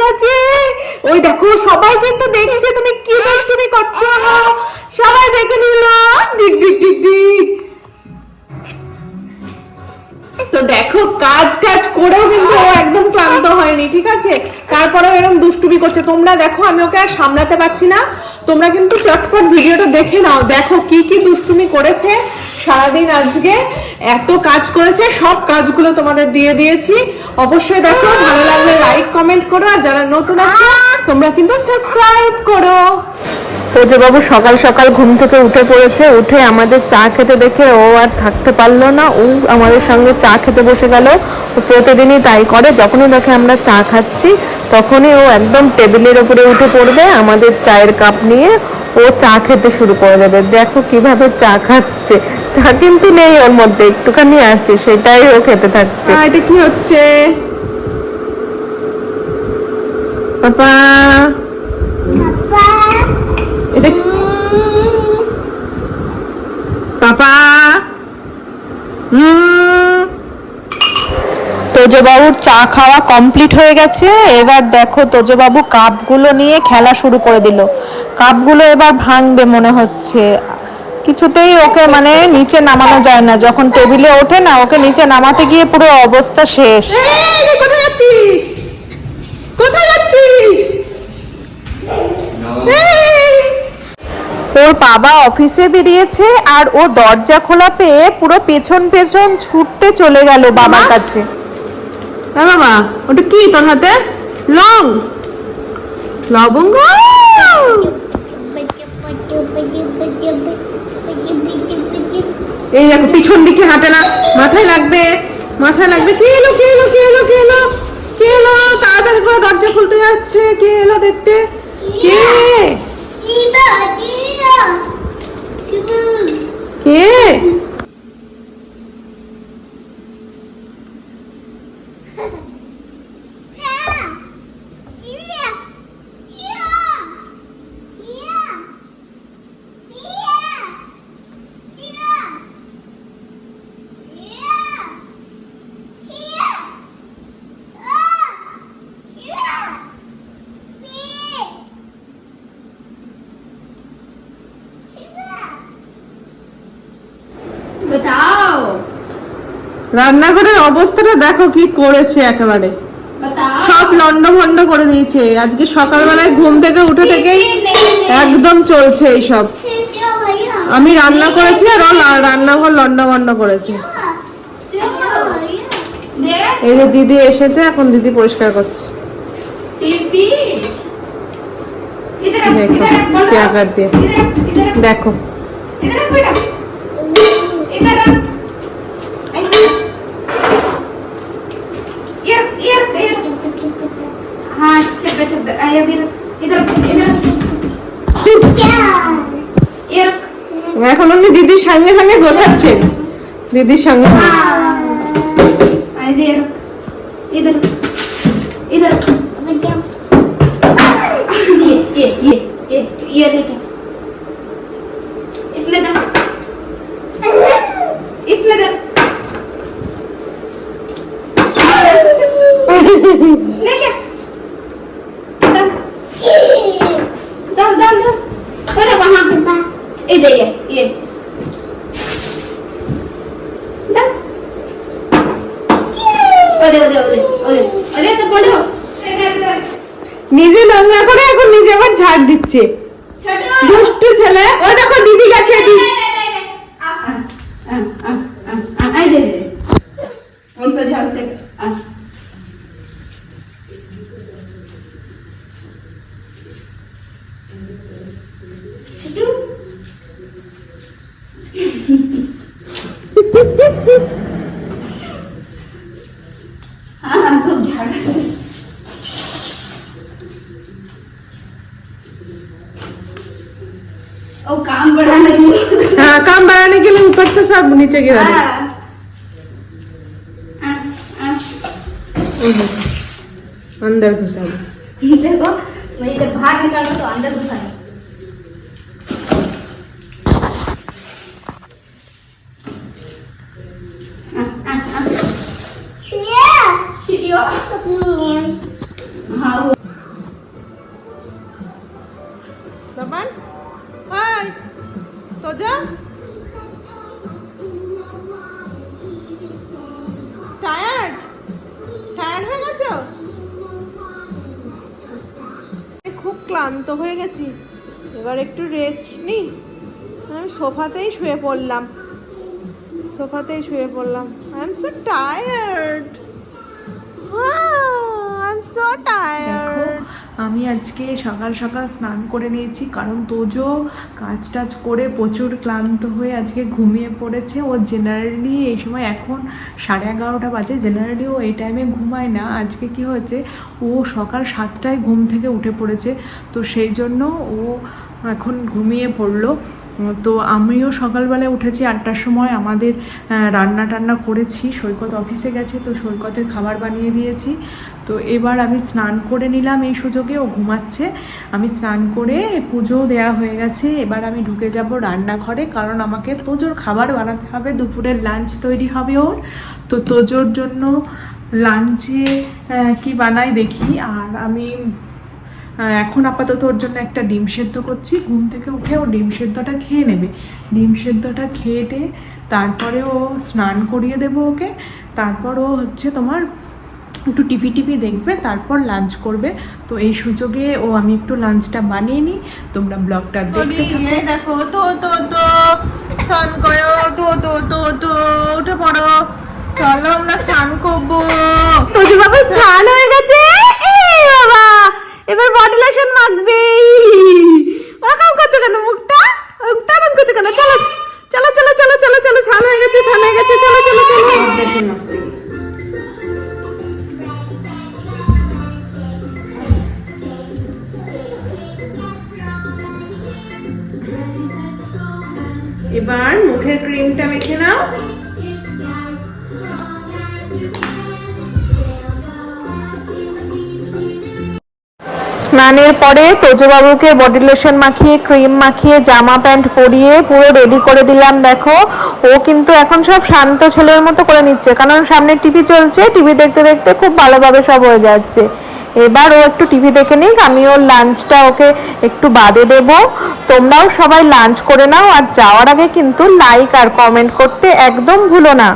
গেছে ওই দেখো, সবাই কিন্তু তুমি কি দুষ্টুমি করছ। সবাই দেখে নিল। ডিক ডিক ডিক ডিক তো দেখো, কাজ টাজ করেও কিন্তু ও একদম ক্লান্ত হয়নি, ঠিক আছে? তারপরেও এরকম দুষ্টুমি করছে। তোমরা দেখো, আমি ওকে আর সামলাতে পারছি না। তোমরা কিন্তু চটপট ভিডিওটা দেখে নাও। দেখো, কি কি দুষ্টুমি করেছে। সারাদিন আজকে এত কাজ করেছে সব কাজগুলো তোমাদের দিয়ে দিয়েছি। অবশ্যই দেখো ভালো লাগলে লাইক কমেন্ট করো আর যারা নতুন আছে তোমরা কিন্তু সাবস্ক্রাইব করো। বাবু সকাল সকাল ঘুম থেকে উঠে পড়েছে উঠে আমাদের চা খেতে দেখে ও আর থাকতে পারল না। ও আমাদের সঙ্গে চা খেতে বসে গেল। প্রতিদিনই তাই করে, যখনই দেখে আমরা চা খাচ্ছি, তখনই ও একদম টেবিলের উপরে উঠে পড়বে, আমাদের চায়ের কাপ নিয়ে ও চা খেতে শুরু করে দেবে। দেখো কীভাবে চা খাচ্ছে। চা কিন্তু নেই ওর মধ্যে, একটুখানি আছে, সেটাই ও খেতে থাকছে। এটা কি হচ্ছে? পাপা। পাপা। হুম। তোজবাবুর চা খাওয়া কমপ্লিট হয়ে গেছে। এবার দেখো তোজবাবু কাপগুলো নিয়ে খেলা শুরু করে দিল। কাপগুলো এবার ভাঙবে মনে হচ্ছে। কিছুতেই ওকে মানে নিচে নামানো যায় না। যখন টেবিলে ওঠে না ওকে নিচে নামাতে গিয়ে পুরো অবস্থা শেষ! ওর বাবা অফিসে বেরিয়েছে আর ও দরজা খোলা পেয়ে পুরো পেছন পেছন ছুটতে চলে গেল বাবার কাছে। এ বাবা ওটা কি তোর হাতে? লং। লবঙ্গ? এই দেখো পিছন দিকে হাঁটে না মাথায় লাগবে। মাথায় লাগবে। কে এলো কে এলো কে এলো কে এলো? কে এলো? তাড়াতাড়ি করে দরজা খুলতে যাচ্ছে। কে এলো দেখতে? কে? কে? बताओ রান্নাঘরের অবস্থাটা দেখো কি করেছে একেবারে बताओ সব লন্ড ভন্ড করে দিয়েছে আজকে সকালবেলায় ঘুম থেকে উঠে থেকেই একদম চলছে এইসব আমি রান্না করেছি আর ও লা- রান্নাঘর লন্ড ভন্ড করেছে देख এই যে দিদি এসেছে এখন দিদি পরিষ্কার করছে टीवी इधर आ, देखो, इधर आ, बोलो। क्या कर दिया। इधर आ, इधर आ, দেখো এখন উনি দিদির সঙ্গে সঙ্গে গোছাচ্ছেন দিদির সঙ্গে ইয়ে ইয়ে ইয়ে ইয়ে দেখ ये নিজে নোংরা করে এখন নিজে আবার ঝাড় দিচ্ছে। ओ काम बढ़ाने के लिए हाँ काम बढ़ाने के लिए ऊपर से सब नीचे गिरा हाँ। हाँ, हाँ। अंदर घुसा देखो मैं इधर बाहर निकाल रहा तो अंदर घुसा ক্লান্ত হয়ে গেছি। এবার একটু রেস্ট নিই। আমি সোফাতেই শুয়ে পড়লাম। সোফাতেই শুয়ে পড়লাম। আই এম সো টায়ার্ড আমি আজকে সকাল সকাল স্নান করে নিয়েছি, কারণ তোজো কাজ টাজ করে প্রচুর ক্লান্ত হয়ে আজকে ঘুমিয়ে পড়েছে। ও জেনারেলি এই সময় এখন সাড়ে এগারোটা বাজে জেনারেলি ও এই টাইমে ঘুমায় না। আজকে কি হয়েছে, ও সকাল সাতটায় ঘুম থেকে উঠে পড়েছে, তো সেই জন্য ও এখন ঘুমিয়ে পড়ল। তো আমিও সকালবেলায় উঠেছি, আটটার সময় আমাদের রান্না টান্না করেছি, সৈকত অফিসে গেছে তো সৈকতের খাবার বানিয়ে দিয়েছি। তো এবার আমি স্নান করে নিলাম এই সুযোগে, ও ঘুমাচ্ছে। আমি স্নান করে পুজোও দেওয়া হয়ে গেছে, এবার আমি ঢুকে যাব রান্নাঘরে, কারণ আমাকে তোজোর খাবার বানাতে হবে, দুপুরের লাঞ্চ তৈরি হবে ওর। তো তোজোর জন্য লাঞ্চে কি বানাই দেখি, আর আমি এখন আপাতত ওর জন্য একটা ডিম সেদ্ধ করছি। ঘুম থেকে উঠে ও ডিম সেদ্ধটা খেয়ে নেবে। ডিম সেদ্ধটা খেয়ে টেয়ে তারপরে ও স্নান করিয়ে দেবো ওকে। তারপর ও হচ্ছে তোমার একটু টিভি টিভি দেখবে তারপর লাঞ্চ করবে। তো এই সুযোগে ও আমি একটু লাঞ্চটা বানিয়ে নিই। তোমরা ব্লগটা দেখতে দেখো তো তো তো স্নান করো তো তো তো তো উঠে পড়ো। চলো আমরা স্নান করব। এবার মুখের ক্রিমটা মেখে নাও। স্নানের পরে তোজবাবুকে বডি লোশন মাখিয়ে, ক্রিম মাখিয়ে, জামা প্যান্ট পরিয়ে পুরো রেডি করে দিলাম, দেখো। ও কিন্তু এখন সব শান্ত ছেলের মতো করে নিচ্ছে, কারণ সামনে টিভি চলছে, টিভি দেখতে দেখতে খুব ভালোভাবে সব হয়ে যাচ্ছে। এবার ও একটু টিভি দেখে নিক আমি ওর লাঞ্চটা ওকে একটু বাদে দেব। তোমরাও সবাই লাঞ্চ করে নাও আর যাওয়ার আগে কিন্তু লাইক আর কমেন্ট করতে একদম ভুলো না।